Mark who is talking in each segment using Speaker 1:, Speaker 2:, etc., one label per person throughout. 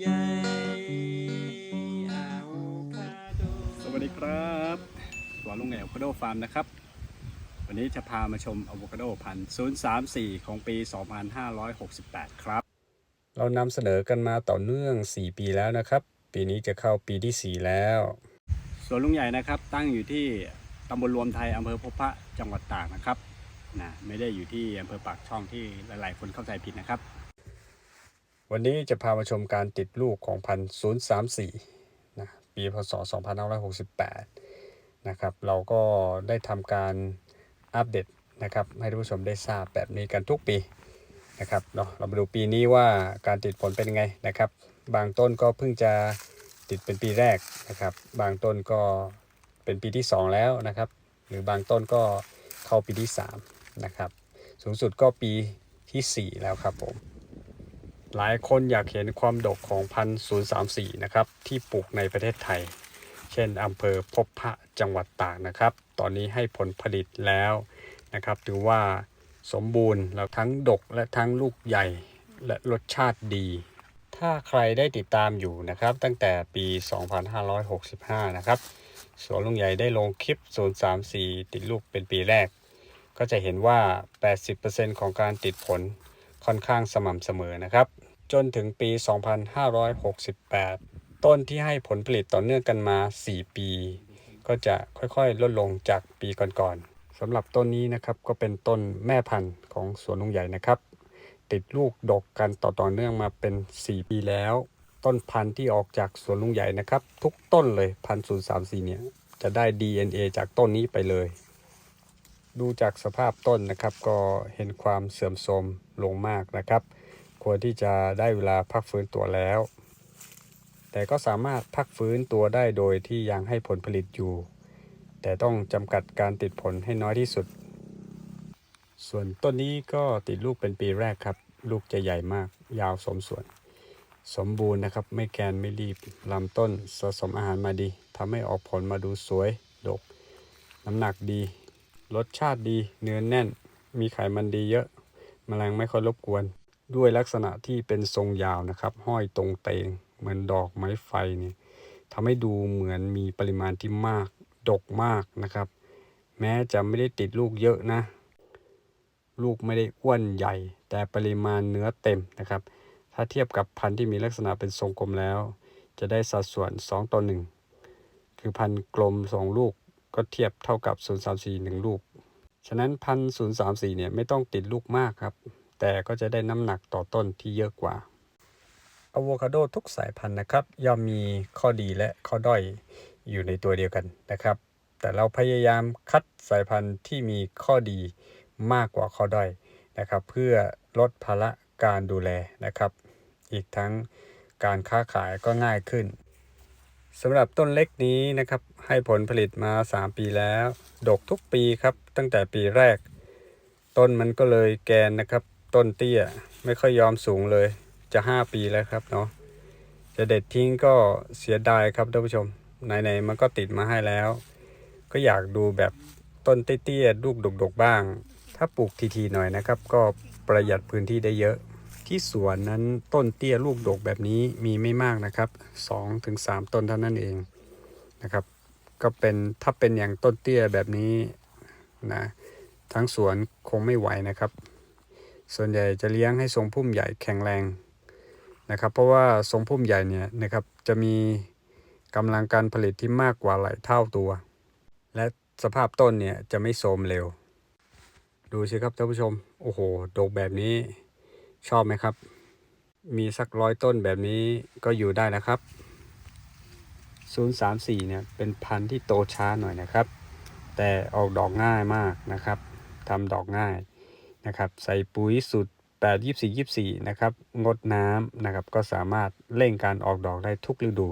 Speaker 1: ใหญ่อะโวคาโด
Speaker 2: สวัสดีครับสวนลุงแหวอะโวคาโดฟาร์มนะครับ วันนี้จะพามาชมอะโวคาโดพันธุ์034 ของปี 2568 ครับ เรานำเสนอกันมาต่อเนื่อง 4 ปีแล้วนะครับ ปีนี้จะเข้าปีที่ 4 แล้วสวนลุงใหญ่นะครับตั้งอยู่ที่ตำบลรวมไทยอำเภอพบพระจังหวัดตากนะครับนะไม่ได้อยู่ที่อำเภอปากช่องที่หลาย ๆ คนเข้าใจผิดนะครับ วันนี้จะพามาชมการติดลูกของพันธุ์034นะปีพศ2568นะครับ เราก็ได้ทำการอัปเดตนะครับ ให้ท่านผู้ชมได้ทราบแบบนี้กันทุกปีนะครับเนาะเรามาดูปีนี้ว่าการติดผลเป็นยังไงนะครับ บางต้นก็เพิ่งจะติดเป็นปีแรกนะครับ บางต้นก็เป็นปีที่ 2 แล้วนะครับ หรือบางต้นก็เข้าปีที่3นะครับ สูงสุดก็ปีทีสี่4 แล้วครับผม หลายคนอยากเห็นความดกของพันธุ์034 นะครับ ที่ปลูกในประเทศไทย เช่นอำเภอพบพระจังหวัดตากนะครับ ตอนนี้ให้ผลผลิตแล้วนะครับ ถือว่าสมบูรณ์แล้วทั้งดกและทั้งลูกใหญ่และรสชาติดี ถ้าใครได้ติดตามอยู่นะครับ ตั้งแต่ปี 2565 นะครับสวนลุงใหญ่ได้ลงคลิป 034 ติดลูกเป็นปีแรก ก็จะเห็นว่า 80%ของการติดผล ค่อนข้างสม่ำเสมอนะครับ จนถึงปี 2568 ต้นที่ให้ผลผลิตต่อเนื่องกันมา 4 ปี ก็จะค่อยๆ ลดลงจากปีก่อนๆสำหรับต้นนี้นะครับก็เป็นต้นแม่พันธุ์ของสวนลุงใหญ่นะครับ ติดลูกดกกันต่อต่อเนื่องมาเป็น 4 ปีแล้ว ต้นพันธุ์ที่ออกจากสวนลุงใหญ่นะครับ ทุกต้นเลยพันศูนย์สามสี่เนี่ยจะได้ DNA จากต้นนี้ไปเลย ดูจากสภาพต้นนะครับ ก็เห็นความเสื่อมโทรมลงมากนะครับ ควรที่จะได้เวลาพักฟื้นตัวแล้ว แต่ก็สามารถพักฟื้นตัวได้โดยที่ยังให้ผลผลิตอยู่ แต่ต้องจำกัดการติดผลให้น้อยที่สุด ส่วนต้นนี้ก็ติดลูกเป็นปีแรกครับ ลูกจะใหญ่มาก ยาวสมส่วน สมบูรณ์นะครับ ไม่แกนไม่รีบลำต้นสะสมอาหารมาดีทำให้ออกผลมาดูสวยดก น้ำหนักดี รสชาติดี เนื้อแน่น มีไขมันดีเยอะแมลงไม่ค่อยรบกวน ด้วยลักษณะที่เป็นทรงยาวนะครับ ห้อยตรงเตง เหมือนดอกไม้ไฟเนี่ยทำให้ดูเหมือนมีปริมาณที่มาก ดกมากนะครับ แม้จะไม่ได้ติดลูกเยอะนะ ลูกไม่ได้อ้วนใหญ่ แต่ปริมาณเนื้อเต็มนะครับ ถ้าเทียบกับพันธุ์ที่มีลักษณะเป็นทรงกลมแล้ว จะได้สัดส่วน 2 ต่อ 1 คือพันธุ์กลม 2 ลูก ก็เทียบเท่ากับ 034 1 ลูก ฉะนั้นพันศูนย์สามสี่เนี่ยไม่ต้องติดลูกมากครับ แต่ก็จะได้น้ำหนักต่อต้นที่เยอะกว่าอะโวคาโดทุกสายพันธุ์นะครับ ย่อมมีข้อดีและข้อด้อยอยู่ในตัวเดียวกันนะครับ แต่เราพยายามคัดสายพันธุ์ที่มีข้อดีมากกว่าข้อด้อยนะครับ เพื่อลดภาระการดูแลนะครับ อีกทั้งการค้าขายก็ง่ายขึ้น สำหรับต้นเล็กนี้นะครับ ให้ผลผลิตมา 3 ปีแล้ว ดกทุกปีครับ ตั้งแต่ปีแรก ต้นมันก็เลยแกนนะครับ ต้นเตี้ยไม่ค่อยยอมสูงเลยจะ 5 ปีแล้วครับเนาะจะเด็ดทิ้งก็เสียดายครับท่านผู้ชมไหนๆมันก็ติดมาให้แล้ว ก็อยากดูแบบต้นเตี้ยๆลูกดกๆบ้าง ถ้าปลูกทีๆหน่อยนะครับ ก็ประหยัดพื้นที่ได้เยอะ ที่สวนนั้นต้นเตี้ยลูกดกแบบนี้มีไม่มากนะครับ2-3ถึง3ต้นเท่านั้นเองนะครับ ก็เป็นถ้าเป็นอย่างต้นเตี้ยแบบนี้นะทั้งสวนคงไม่ไหวนะครับ ส่วนใหญ่จะเลี้ยงให้ทรงพุ่มใหญ่แข็งแรงนะครับ เพราะว่าทรงพุ่มใหญ่เนี่ยนะครับจะมีกำลังการผลิตที่มากกว่าหลายเท่าตัว และสภาพต้นเนี่ยจะไม่โทรมเร็ว ดูสิครับท่านผู้ชม โอ้โห ดกแบบนี้ ชอบไหมครับ มีสักร้อยต้นแบบนี้ก็อยู่ได้แล้วครับ 034 เนี่ยเป็นพันธุ์ที่โตช้าหน่อยนะครับ แต่ออกดอกง่ายมากนะครับทำดอกง่ายนะครับ ใส่ปุ๋ยสูตร8 24 24 นะครับ งดน้ำนะครับ ก็สามารถเร่งการออกดอกได้ทุกฤดู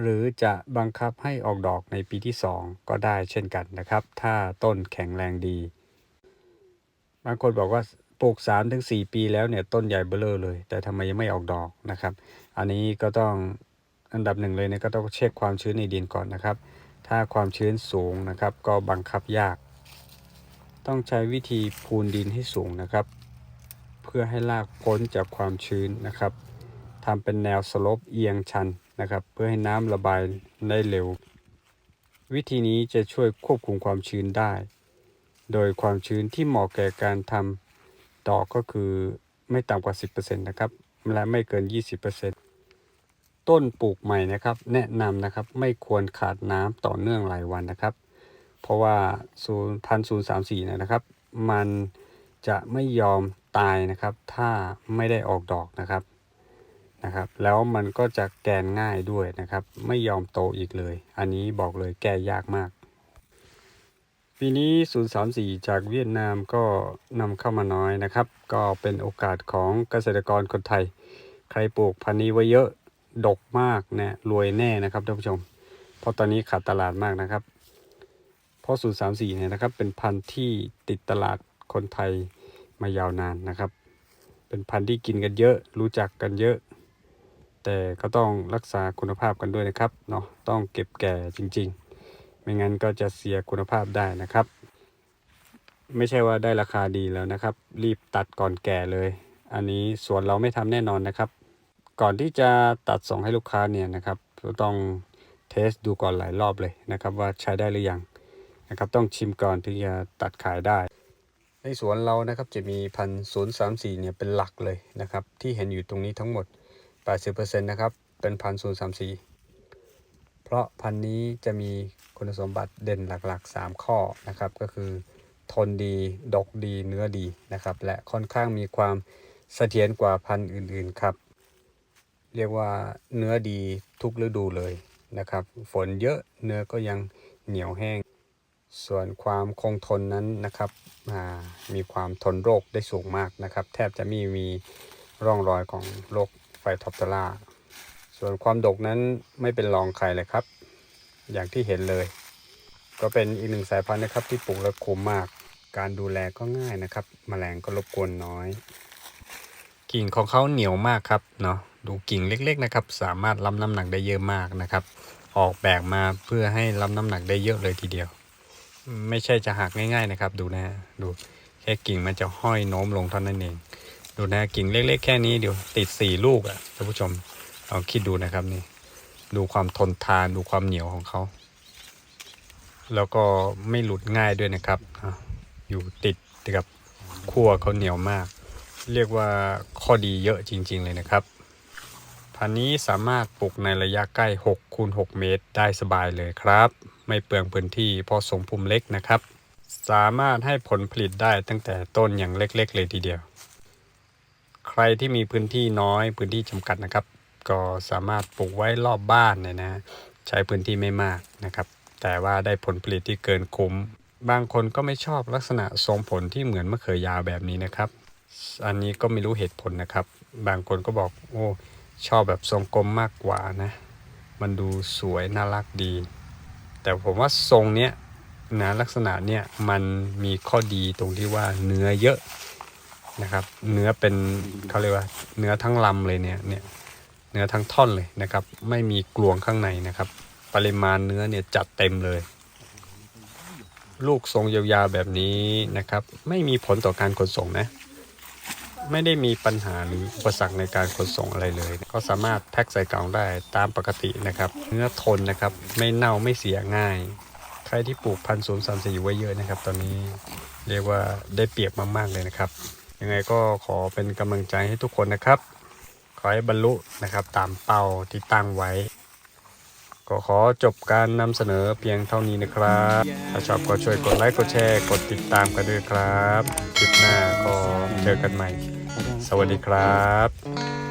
Speaker 2: หรือจะบังคับให้ออกดอกในปีที่ 2 ก็ได้เช่นกันนะครับ ถ้าต้นแข็งแรงดี บางคนบอกว่า ลูก3ถึง4ปีแล้วเนี่ยต้นใหญ่เบ้อเร่อเลย แต่ทำไมยังไม่ออกดอกนะครับ อันนี้ก็ต้องอันดับหนึ่งเลยเนี่ยก็ต้องเช็คความชื้นในดินก่อนนะครับ ถ้าความชื้นสูงนะครับ ก็บังคับยาก ต้องใช้วิธีพูนดินให้สูงนะครับ เพื่อให้รากพ้นจากความชื้นนะครับทำเป็นแนวสลปเอียงชันนะครับ เพื่อให้น้ำระบายได้เร็ว วิธีนี้จะช่วยควบคุมความชื้นได้ โดยความชื้นที่เหมาะแก่การทำ ดอกก็คือไม่ต่ำกว่า 10%นะครับและไม่เกิน 20%ต้นปลูกใหม่นะครับ แนะนำนะครับไม่ควรขาดน้ำต่อเนื่องหลายวันนะครับ เพราะว่าศูนย์พันศูนย์สามสี่นะครับ มันจะไม่ยอมตายนะครับ ถ้าไม่ได้ออกดอกนะครับนะครับ แล้วมันก็จะแกนง่ายด้วยนะครับ ไม่ยอมโตอีกเลย อันนี้บอกเลยแก้ยากมาก ปีนี้ 034 จากเวียดนามก็นำเข้ามาน้อยนะครับ ก็เป็นโอกาสของเกษตรกรคนไทย ใครปลูกพันธุ์นี้ไว้เยอะดกมากนะรวยแน่นะครับท่านผู้ชม เพราะตอนนี้ขาดตลาดมากนะครับ เพราะ 034 เนี่ยนะครับ เป็นพันธุ์ที่ติดตลาดคนไทยมายาวนานนะครับ เป็นพันธุ์ที่กินกันเยอะ รู้จักกันเยอะ แต่ก็ต้องรักษาคุณภาพกันด้วยนะครับเนาะต้องเก็บแก่จริง ๆ ไม่งั้นก็จะเสียคุณภาพได้นะครับ ไม่ใช่ว่าได้ราคาดีแล้วนะครับ รีบตัดก่อนแก่เลย อันนี้สวนเราไม่ทำแน่นอนนะครับ ก่อนที่จะตัดส่งให้ลูกค้าเนี่ยนะครับเราต้องเทสดูก่อนหลายรอบเลยนะครับ ว่าใช้ได้หรือยังนะครับ ต้องชิมก่อนถึงจะตัดขายได้ในสวนเรานะครับจะมีพันศูนย์สามสี่เนี่ยเป็นหลักเลยนะครับ ที่เห็นอยู่ตรงนี้ทั้งหมด 80%นะครับ เป็นพันศูนย์สามสี่ เพราะพันธุ์นี้จะมีคุณสมบัติเด่นหลักๆ 3 ข้อนะครับ ก็คือทนดี ดกดี เนื้อดีนะครับ และค่อนข้างมีความเสถียรกว่าพันธุ์อื่นๆครับ เรียกว่าเนื้อดีทุกฤดูเลยนะครับ ฝนเยอะเนื้อก็ยังเหนียวแห้ง ส่วนความคงทนนั้นนะครับมีความทนโรคได้สูงมากนะครับ แทบจะไม่มีร่องรอยของโรคไฟทอปเตอร่า ส่วนความดกนั้นไม่เป็นรองใครเลยครับ อย่างที่เห็นเลย ก็เป็นอีกหนึ่งสายพันธุ์นะครับ ที่ปลูกแล้วคุ้มมาก การดูแลก็ง่ายนะครับแมลงก็รบกวนน้อย กิ่งของเขาเหนียวมากครับเนาะดูกิ่งเล็กๆนะครับ สามารถรับน้ำหนักได้เยอะมากนะครับ ออกแบบมาเพื่อให้รับน้ำหนักได้เยอะเลยทีเดียว ไม่ใช่จะหักง่ายๆนะครับ ดูนะดูแค่กิ่งมันจะห้อยโน้มลงเท่านั้นเอง ดูนะกิ่งเล็ก ๆ แค่นี้เดี๋ยวติดสี่ลูกอะท่านผู้ชม ลองคิดดูนะครับนี่ ดูความทนทานดูความเหนียวของเขา แล้วก็ไม่หลุดง่ายด้วยนะครับ อยู่ติดกับขั้วเขาเหนียวมาก เรียกว่าข้อดีเยอะจริง ๆ เลยนะครับ พันนี้สามารถปลูกในระยะใกล้6คูณ6เมตรได้สบายเลยครับ ไม่เปลืองพื้นที่เพราะทรงพุ่มเล็กนะครับ สามารถให้ผลผลิตได้ตั้งแต่ต้นอย่างเล็ก ๆ เลยทีเดียว ใครที่มีพื้นที่น้อยพื้นที่จำกัดนะครับ ก็สามารถปลูกไว้รอบบ้านเนี่ยนะใช้พื้นที่ไม่มากนะครับ แต่ว่าได้ผลผลิตที่เกินคุ้ม บางคนก็ไม่ชอบลักษณะทรงผลที่เหมือนมะเขือยาวแบบนี้นะครับ อันนี้ก็ไม่รู้เหตุผลนะครับ บางคนก็บอกโอ้ชอบแบบทรงกลมมากกว่านะ มันดูสวยน่ารักดี แต่ผมว่าทรงเนี้ยนะลักษณะเนี้ยมันมีข้อดีตรงที่ว่าเนื้อเยอะนะครับ เนื้อเป็นเขาเรียกว่าเนื้อทั้งลำเลยเนี่ยเนี่ย เนื้อทั้งท่อนเลยนะครับ ไม่มีกลวงข้างในนะครับ ปริมาณเนื้อเนี่ยจัดเต็มเลย ลูกทรงยาวๆแบบนี้นะครับ ไม่มีผลต่อการขนส่งนะ ไม่ได้มีปัญหาหรืออุปสรรคในการขนส่งอะไรเลยก็สามารถแพ็คใส่กล่องได้ตามปกตินะครับ เนื้อทนนะครับ ไม่เน่าไม่เสียง่าย ใครที่ปลูกพันธุ์ศูนสามสี่ไว้เยอะนะครับ ตอนนี้เรียกว่าได้เปรียบมากๆเลยนะครับ ยังไงก็ขอเป็นกำลังใจให้ทุกคนนะครับ อให้บรรลุนะครับตามเป้าที่ตั้งไว้ ก็ขอจบการนำเสนอเพียงเท่านี้นะครับ ถ้าชอบก็ช่วยกดไลค์กดแชร์กดติดตามกันด้วยครับ คลิปหน้าก็เจอกันใหม่ สวัสดีครับ